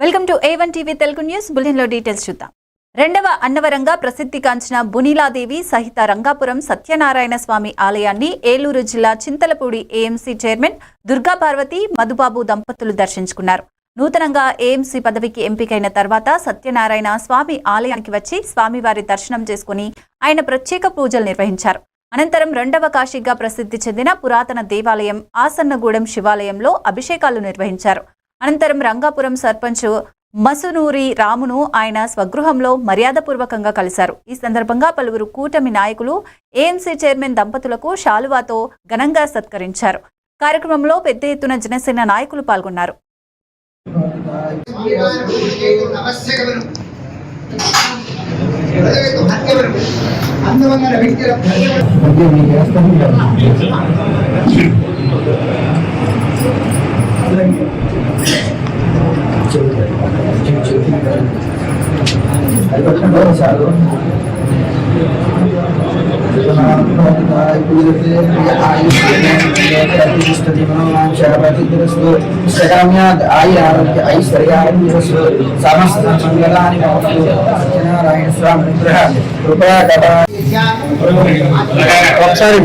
Welcome to A one TV Telugu news. బులెటిన్లో details చూద్దాం. రెండవ అన్నవరంగా ప్రసిద్ధిగాంచిన బునీలాదేవి సహిత రంగాపురం సత్యనారాయణ స్వామి ఆలయాన్ని ఏలూరు జిల్లా చింతలపూడి ఏఎంసీ చైర్మన్ దుర్గాపార్వతి మధుబాబు దంపతులు దర్శించుకున్నారు. నూతనంగా ఏఎంసీ పదవికి ఎంపికైన తర్వాత సత్యనారాయణ స్వామి ఆలయానికి వచ్చి స్వామివారి దర్శనం చేసుకుని ఆయన ప్రత్యేక పూజలు నిర్వహించారు. అనంతరం రెండవ కాశీగా ప్రసిద్ధి చెందిన పురాతన దేవాలయం ఆసన్నగూడెం శివాలయంలో అభిషేకాలు నిర్వహించారు. అనంతరం రంగాపురం సర్పంచ్ మసునూరి రామును ఆయన స్వగృహంలో మర్యాదపూర్వకంగా కలిశారు. ఈ సందర్భంగా పలువురు కూటమి నాయకులు ఏఎంసీ చైర్మన్ దంపతులకు శాలువాతో ఘనంగా సత్కరించారు. కార్యక్రమంలో పెద్ద ఎత్తున జనసేన నాయకులు పాల్గొన్నారు. అందమైన ఆయురారోగ్య ఐశ్వర్యారోగ్యస్తు సమస్త మంగళాని భవతు సత్యనారాయణ స్వామి కృపా కథ ఒకసారి